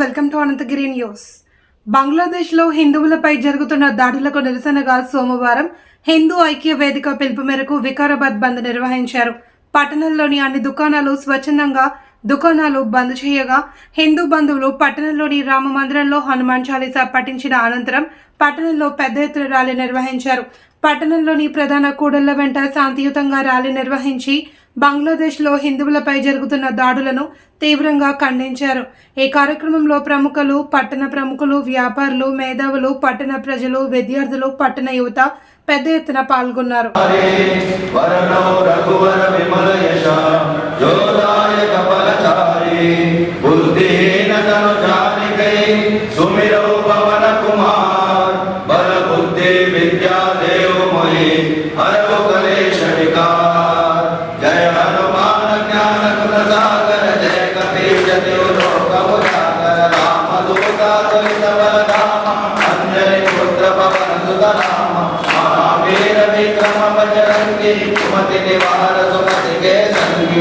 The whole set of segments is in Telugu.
Welcome to Anantagiri news. బంగ్లాదేశ్లో హిందువులపై జరుగుతున్న దాడులకు నిరసనగా సోమవారం హిందూ ఐక్య వేదిక పిలుపు మేరకు వికారాబాద్ బంద్ నిర్వహించారు. పట్టణంలోని అన్ని దుకాణాలు స్వచ్ఛందంగా దుకాణాలు బంద్ చేయగా హిందూ బంధువులు పట్టణంలోని రామ మందిరంలో హనుమాన్ చాలీసా పఠించిన అనంతరం పట్టణంలో పెద్ద ఎత్తున ర్యాలీ నిర్వహించారు. పట్టణంలోని ప్రధాన కూడళ్ళ వెంట శాంతియుతంగా ర్యాలీ నిర్వహించి బంగ్లాదేశ్లో హిందువులపై జరుగుతున్న దాడులను తీవ్రంగా ఖండించారు. ఈ కార్యక్రమంలో ప్రముఖులు పట్టణ ప్రముఖులు వ్యాపారులు మేధావులు పట్టణ ప్రజలు విద్యార్థులు పట్టణ యువత పెద్ద ఎత్తున పాల్గొన్నారు. సుమిర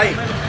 హిందువులపై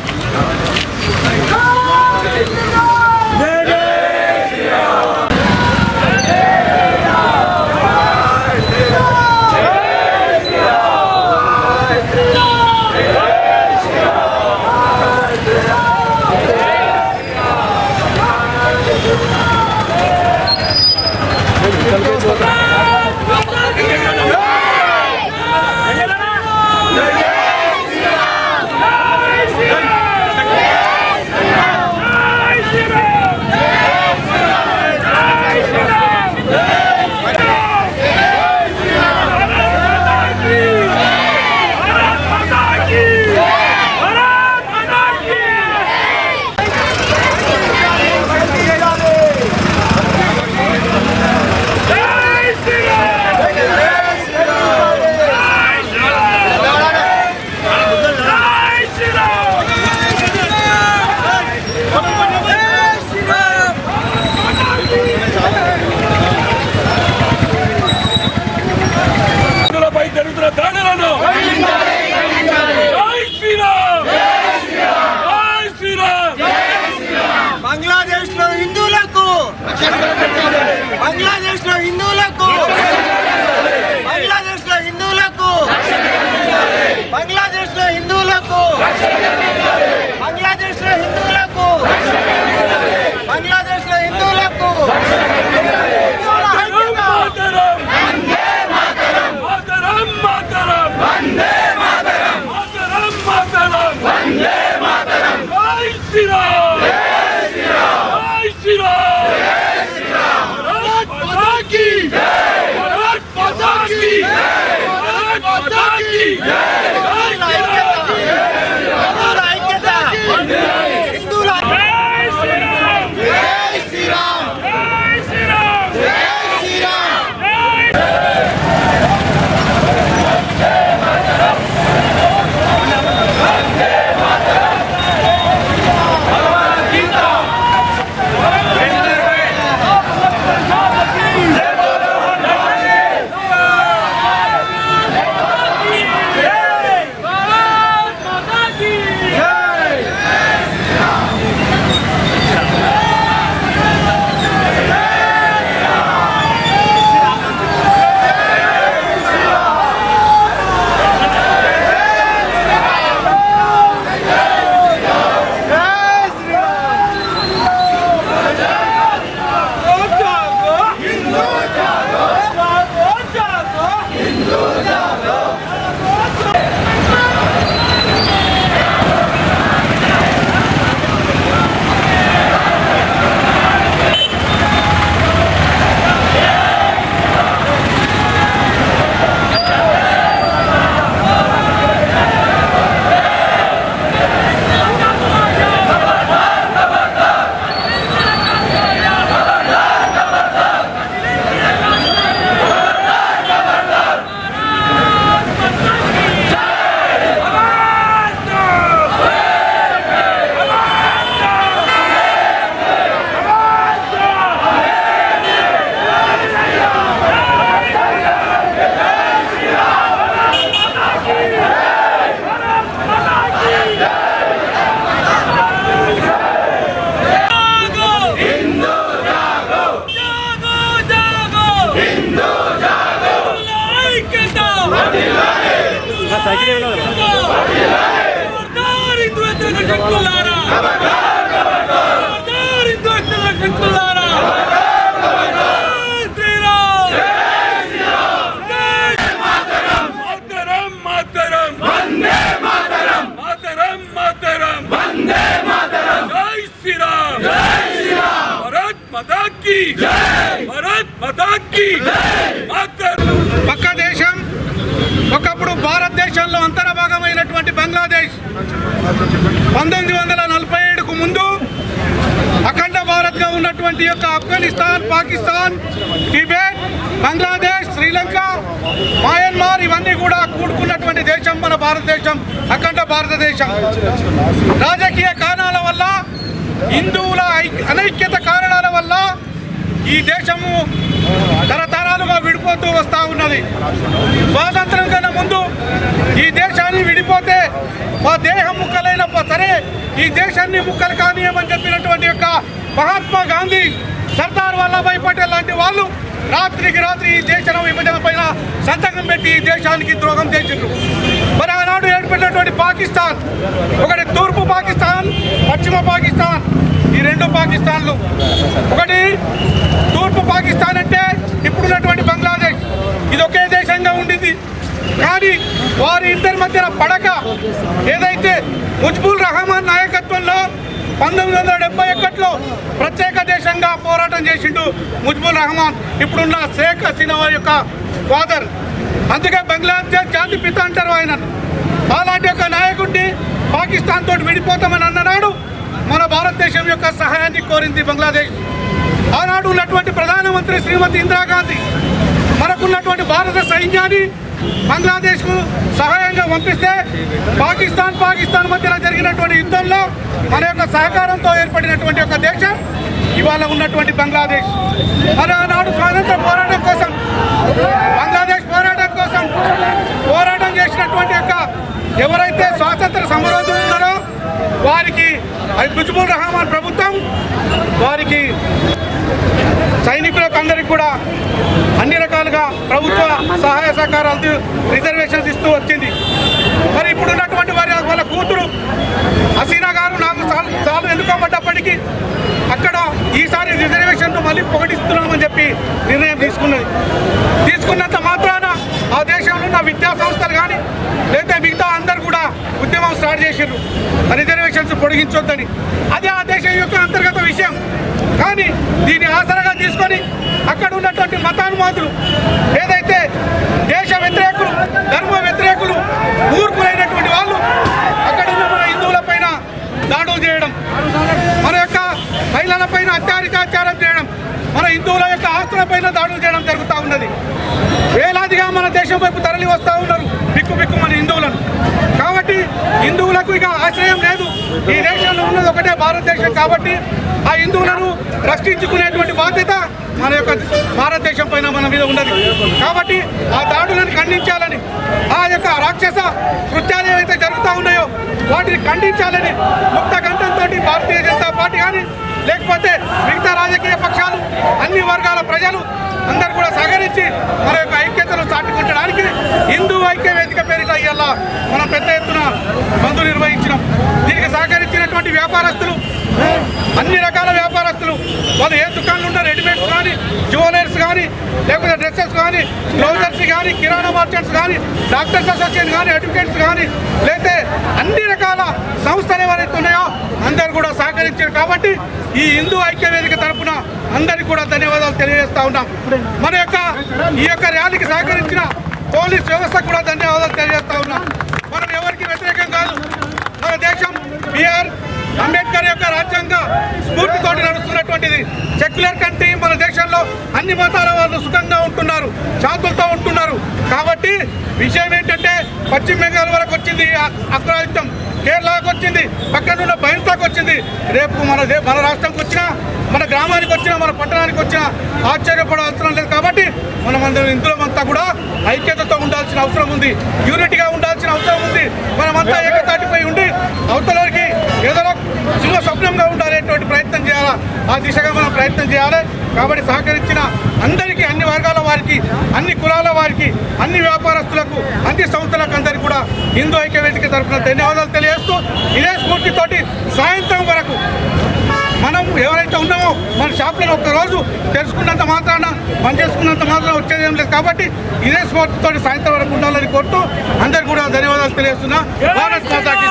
హిందువులకు బంగ్లాదేశ్లో హిందువులకు బంగ్లాదేశ్లో హిందువులకు সাইকেলে పంతొమ్మిది వందల నలభై ఏడుకు ముందు అఖండ భారత్గా ఉన్నటువంటి యొక్క ఆఫ్ఘనిస్తాన్ పాకిస్తాన్ టిబెట్ బంగ్లాదేశ్ శ్రీలంక మయన్మార్ ఇవన్నీ కూడా కూడుకున్నటువంటి దేశం మన భారతదేశం అఖండ భారతదేశం. రాజకీయ కారణాల వల్ల హిందువుల అనైక్యత కారణాల వల్ల ఈ దేశము తరతరాలుగా విడిపోతూ వస్తూ ఉన్నది. స్వాతంత్రం కన్నా ముందు ఈ దేశాన్ని విడిపోతే మా దేశ ఈ దేశాన్ని ముక్కలు కానీయమని చెప్పినటువంటి యొక్క మహాత్మా గాంధీ సర్దార్ వల్లభాయ్ పటేల్ లాంటి వాళ్ళు రాత్రికి రాత్రి ఈ దేశం విభజన పైన సంతకం పెట్టి ఈ దేశానికి ద్రోహం చేసిండ్రు. మరి ఆనాడు ఏర్పడినటువంటి పాకిస్తాన్ ఒకటి తూర్పు పాకిస్తాన్ పశ్చిమ పాకిస్తాన్ ఈ రెండు పాకిస్తాన్లు. ఒకటి తూర్పు పాకిస్తాన్ అంటే ఇప్పుడున్నటువంటి బంగ్లాదేశ్. ఇది ఒకే దేశం కానీ వారి ఇద్దరి మధ్యన పడక ఏదైతే ముజ్బుల్ రహమాన్ నాయకత్వంలో పంతొమ్మిది వందల డెబ్బై ఒకటిలో ప్రత్యేక దేశంగా పోరాటం చేసిండు ముజ్బుల్ రహమాన్ ఇప్పుడున్న షేక్ హసీనా యొక్క ఫాదర్. అందుకే బంగ్లాదేశ్ జాతి పిత అంటారు ఆయన. అలాంటి ఒక నాయకుడిని పాకిస్తాన్ తోటి విడిపోతామని అన్ననాడు మన భారతదేశం యొక్క సహాయాన్ని కోరింది బంగ్లాదేశ్. ఆనాడు ఉన్నటువంటి ప్రధానమంత్రి శ్రీమతి ఇందిరాగాంధీ మనకున్నటువంటి భారత సైన్యాన్ని బంగ్లాదేశ్కు సహాయంగా పంపిస్తే పాకిస్తాన్ పాకిస్తాన్ మధ్యన జరిగినటువంటి యుద్ధంలో మన యొక్క సహకారంతో ఏర్పడినటువంటి ఒక దేశం ఇవాళ ఉన్నటువంటి బంగ్లాదేశ్. మరి ఆనాడు స్వాతంత్ర పోరాటం కోసం బంగ్లాదేశ్ పోరాటం కోసం పోరాటం చేసినటువంటి యొక్క ఎవరైతే స్వాతంత్ర సమరోధులు ఉన్నారో వారికి ముజిబుల్ రహమాన్ ప్రభుత్వం వారికి సైనికులకు అందరికి కూడా అన్ని రకాల ప్రభుత్వ సహాయ సహకారాలు రిజర్వేషన్స్ ఇస్తూ వచ్చింది. మరి ఇప్పుడు ఉన్నటువంటి వారి వాళ్ళ కూతురు హసీనా గారు నాకు సార్లు ఎన్నుకోబడ్డప్పటికీ అక్కడ ఈసారి రిజర్వేషన్ మళ్ళీ పొగటిస్తున్నామని చెప్పి నిర్ణయం తీసుకున్నది. తీసుకున్నంత మాత్రాన ఆ దేశంలో ఉన్న విద్యా సంస్థలు కానీ లేదా మిగతా అందరు కూడా ఉద్యమం స్టార్ట్ చేసారు రిజర్వేషన్స్ పొడిగించొద్దని. అది ఆ దేశం యొక్క అంతర్గత విషయం. కానీ దీన్ని ఆసరగా తీసుకొని అక్కడ ఉన్నటువంటి మతానుమాతులు ఏదైతే దేశ వ్యతిరేకులు ధర్మ వ్యతిరేకులు మూర్ఖులైనటువంటి వాళ్ళు అక్కడ ఉన్న మన హిందువుల పైన దాడులు చేయడం మన యొక్క మహిళల పైన అత్యాచారం చేయడం మన హిందువుల యొక్క ఆస్తుల పైన దాడులు చేయడం జరుగుతూ ఉన్నది. వేలాదిగా మన దేశం వైపు తరలి వస్తూ ఉన్నారు బిక్కు బిక్కు మన హిందువులను. కాబట్టి హిందువులకు ఇక ఆశ్రయం లేదు. ఈ దేశంలో ఉన్నది ఒకటే భారతదేశం కాబట్టి ఆ హిందువులను రక్షించుకునేటువంటి బాధ్యత మన యొక్క భారతదేశం పైన మన మీద ఉన్నది. కాబట్టి ఆ దాడులను ఖండించాలని ఆ యొక్క రాక్షస కృత్యాలు ఏవైతే జరుగుతూ ఉన్నాయో వాటిని ఖండించాలని ముక్త గంటంతో భారతీయ జనతా పార్టీ కానీ లేకపోతే మిగతా రాజకీయ పక్షాలు అన్ని వర్గాల ప్రజలు అందరూ కూడా సహకరించి మన యొక్క ఐక్యతను చాటుకుంటడానికి హిందూ ఐక్య వేదిక పేరిట ఇవాళ మనం పెద్ద ఎత్తున మందు నిర్వహించినాం. దీనికి సహకరించినటువంటి వ్యాపారస్తులు అన్ని రకాల వ్యాపారస్తులు వాళ్ళు ఏ దుకాణాలు ఉన్న రెడీమేడ్స్ కానీ జ్యువెలర్స్ కానీ లేకపోతే కానీ క్లోజర్స్ కానీ కిరాణా మార్కెట్స్ కానీ డాక్టర్స్ అసోసియేషన్ కానీ అడ్వకేట్స్ కానీ లేకపోతే అన్ని రకాల సంస్థలు ఎవరైతే ఉన్నాయో అందరు కూడా సహకరించారు కాబట్టి ఈ హిందూ ఐక్య వేదిక తరపున అందరికీ కూడా ధన్యవాదాలు తెలియజేస్తా ఉన్నాం. మన యొక్క ఈ యొక్క ర్యాలీకి సహకరించిన పోలీస్ వ్యవస్థ కూడా ధన్యవాదాలు తెలియజేస్తా ఉన్నాం. మనం ఎవరికి వ్యతిరేకం కాదు. మన దేశం బీఆర్ అంబేద్కర్ యొక్క రాజ్యాంగ స్ఫూర్తితోటి నడుస్తున్నటువంటిది సెక్యులర్ కంట్రీ మన దేశంలో అన్ని మతాల వాళ్ళు సుఖంగా ఉంటున్నారు శాంతులతో ఉంటున్నారు. కాబట్టి విషయం ఏంటంటే పశ్చిమ బెంగాల్ వరకు వచ్చింది అ- కేరళకు వచ్చింది పక్కనున్న బహిర్తాకు వచ్చింది. రేపు మన దే- మన రాష్ట్రంకి వచ్చినా మన గ్రామానికి వచ్చినా మన పట్టణానికి వచ్చినా ఆశ్చర్యపడే అవసరం లేదు. కాబట్టి మనమందరం ఇందులో అంతా కూడా ఐక్యతతో ఉండాల్సిన అవసరం ఉంది యూనిటీగా ఉండాల్సిన అవసరం ఉంది. మనమంతా శుభ ఉండాలనేటువంటి ప్రయత్నం చేయాలా? ఆ దిశగా మనం ప్రయత్నం చేయాలి. కాబట్టి సహకరించిన అందరికీ అన్ని వర్గాల వారికి అన్ని కులాల వారికి అన్ని వ్యాపారస్తులకు అన్ని సంస్థలకు అందరికీ కూడా హిందూ ఐక్య వేదిక తరఫున ధన్యవాదాలు తెలియజేస్తూ ఇదే స్ఫూర్తితోటి సాయంత్రం వరకు మనం ఎవరైతే ఉన్నామో మన షాప్లో ఒక్క రోజు తెలుసుకున్నంత మాత్రాన పని చేసుకున్నంత మాత్రం వచ్చేది ఏం లేదు. కాబట్టి ఇదే స్ఫూర్తితో సాయంత్రం వరకు ఉండాలని కోరుతూ అందరికీ కూడా ధన్యవాదాలు తెలియజేస్తున్నా. భారత్ మాతాకి